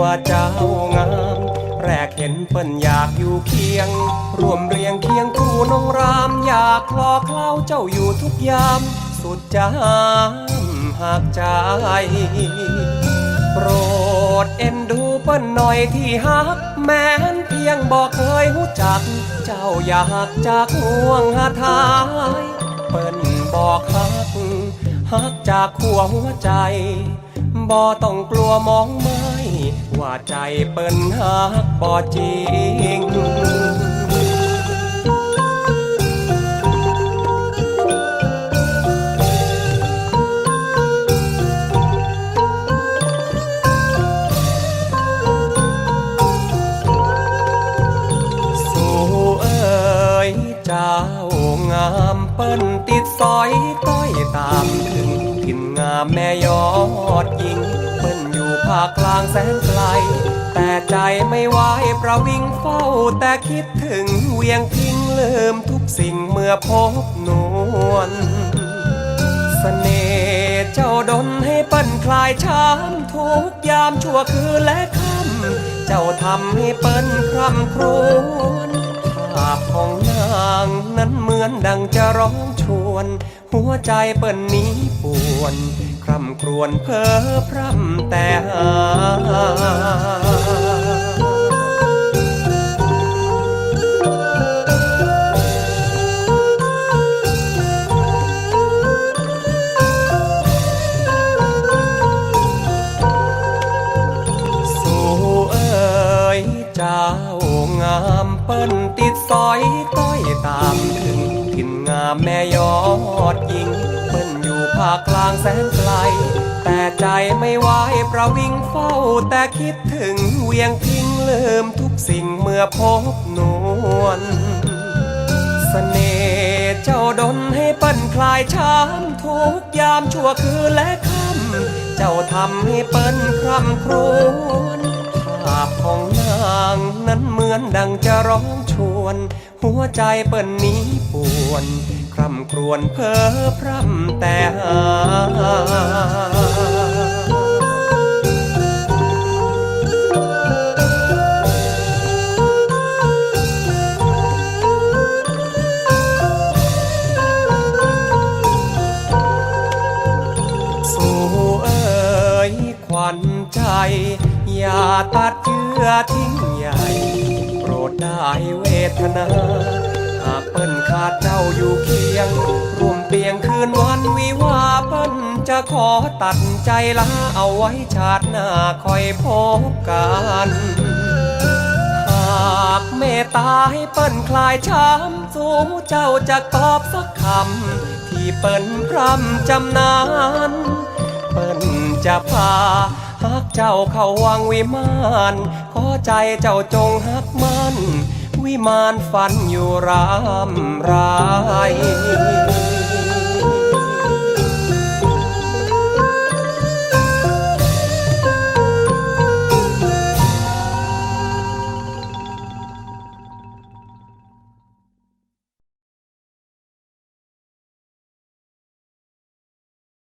ว่าเจ้างาม แรกเห็นเปิ้นอยากอยู่เคียง ร่วมเรียงเคียงคู่นงราม อยากคลอเคล้าเจ้าอยู่ทุกยาม สุดจหามหากใจ โปรดเอ็นดูเปิ้นหน่อยที่ฮัก แม้นเพียงบอกเคยหูจัก เจ้าอยากจากห่วงหาทาย เปิ้นบอกฮักฮักจากขัวหัวใจ บ่ต้องกลัวมองไม่ว่าใจเปิ้นฮักบ่จริงสูเอ๋ยเจ้างามเปิ้นติดสอยต้อยตามถึงถิ่นงามแม่ยอ ปิ้นอยู่ภาคกลางแสนไกล แต่ใจไม่ไหวประวิงเฝ้า แต่คิดถึงเวียงพิงลืมทุกสิ่งเมื่อพบนวลเสน่ห์เจ้าดนให้เปิ้นคลายช้ำทุกยามชั่วคืนและค่ำเจ้าทำให้เปิ้นคร่ำครวญภาพของ งนั้นเหมือนดังจะร้องชวน หัวใจเปิ้นนี้ปวน คร่ำครวญเพ้อพร่ำแต่หาามแม่ยอดยิงเปิ้นอยู่ภาคกลางแสนไกล แต่ใจไม่ไหวประวิงเฝ้า แต่คิดถึงเวียงพิงลืมทุกสิ่งเมื่อพบนวลเสน่ห์เจ้าดนให้ปิ้นคลายช้ำทุกยามชั่วคืนและค่ำเจ้าทำให้เปิ้นคร่ำครวญภาพของนางนั้นเหมือนดังจะร้องชวน หัวใจเปิ้นนี้ปว นคร่ำครวญเพ้อพร่ำแต่หาสู่เอ๋ยขวัญใจ อย่าตัดเยื่อทิ้งใหญ่ โปรดได้เวทนาากเปิ้นขาดเจ้าอยู่เคียงร่วมเปียงคืนวันวิวาเปิ้นจะขอตัดใจลาเอาไว้ชาติหน้าคอยพบกันหากเมตตาให้เปิ้นคลายช้ำสู่เจ้าจะตอบสักคำที่เปิ้นพร่ำจำนานเปิ้นจะพาหักเจ้าเข้าวังวิมาน ขอใจเจ้าจงหักมัน วิมานฝันอยู่รามราย